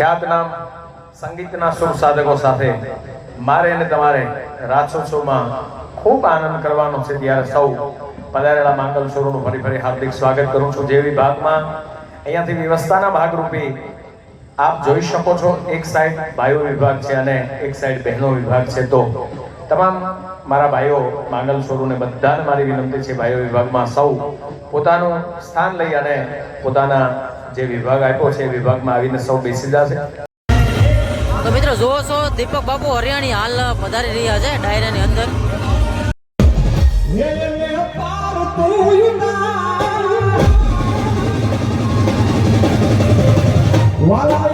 ખ્યાતનામ સંગીતના સુર સાધકો સાથે મારે અને તમારે રાસોત્સવમાં ખૂબ આનંદ કરવાનો છે ત્યારે સૌ પધારેલા માંગલ સુરોનું ફરી ફરી હાર્દિક સ્વાગત કરું છું. જે વિભાગમાં અહીંયાથી વ્યવસ્થાના ભાગરૂપે આપ જોઈ શકો છો, એક સાઈડ ભાઈઓ વિભાગ છે અને એક સાઈડ બહેનો વિભાગ છે. તો તમામ મારા ભાઈઓ માંગલ સ્વરૂને બધાને મારી વિનંતી છે, ભાઈઓ વિભાગમાં સૌ પોતાનું સ્થાન લઈ અને પોતાના જે વિભાગ આપ્યો છે એ વિભાગમાં આવીને સૌ બેસી જશે. તો મિત્રો જુઓ છો દીપક બાબુ હરિયાણી હાલ પધારી રહ્યા છે ડાયરાની અંદર. વાલાયા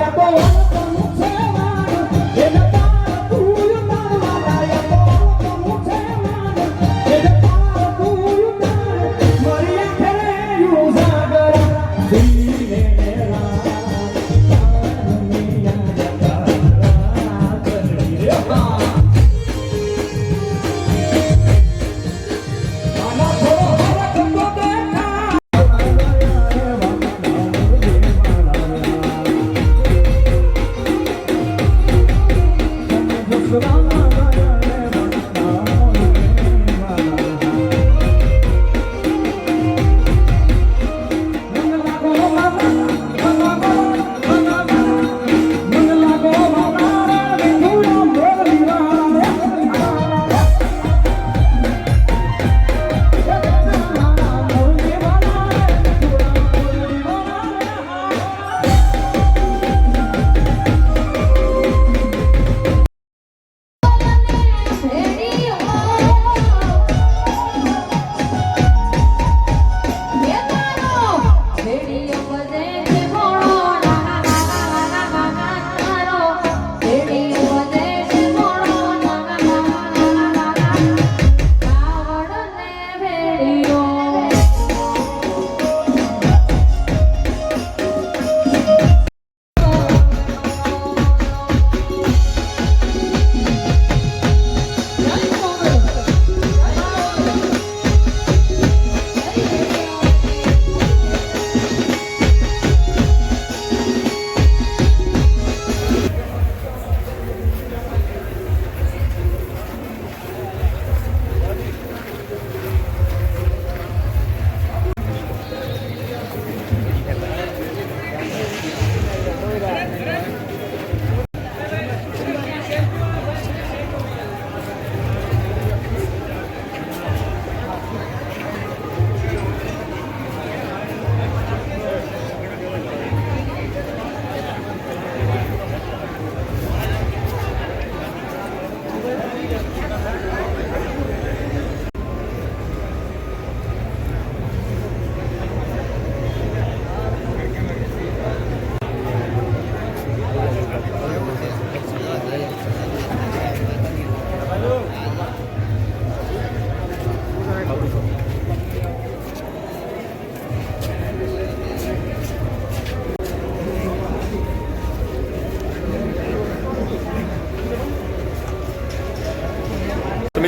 તો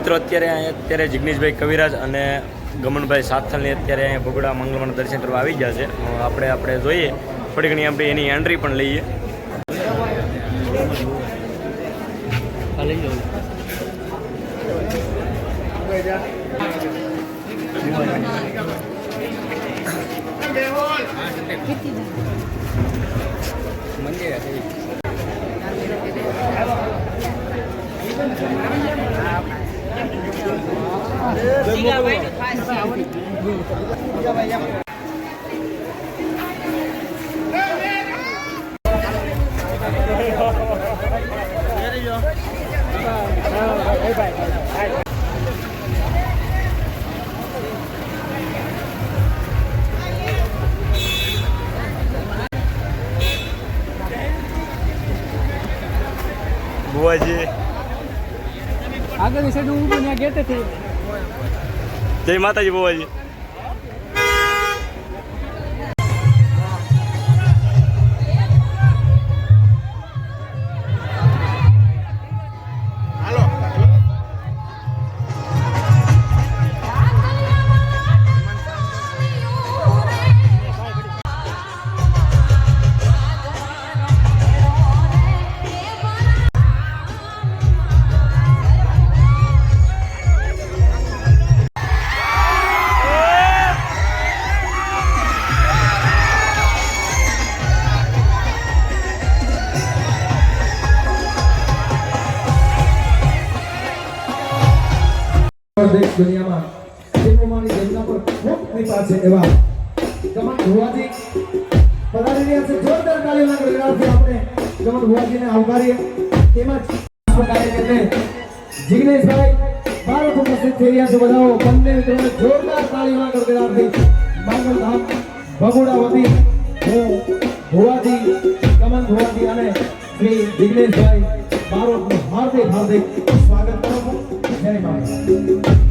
મિત્રો, અત્યારે અત્યારે જિગ્નેશભાઈ કવિરાજ અને ગમનભાઈ સાથલની અત્યારે અહીંયા ભગોડા મંગળમાં દર્શન કરવા આવી ગયા છે. આપણે આપણે જોઈએ. થોડી ઘણી આપણે એની એન્ટ્રી પણ લઈએ. બુવાજી. આગળ વિશે હું ત્યાં થઈ જય માતાજી બુવાજી. દેશ દુનિયામાં શિવમાની જેમના પર ખૂબ કૃપા છે એવા કમન ભુવાજી પધારી રહ્યા છે. જોરદાર તાળીઓના ગણગણાટથી આપણે. કમન ભુવાજીને આવકારીએ. તેમજ કાર્યકરને જિગ્નેશભાઈ ભારત ઉપસ્થિત થઈ રહ્યા છે બધાઓ. બંને મિત્રોને જોરદાર તાળીઓના ગણગણાટથી માંગલધામ ભગોડા વતી હું, ભુવાજી કમન ભુવાજી અને શ્રી જિગ્નેશભાઈ બારોટનું હાર્દિક હાર્દિક સ્વાગત કરું છું જય માતા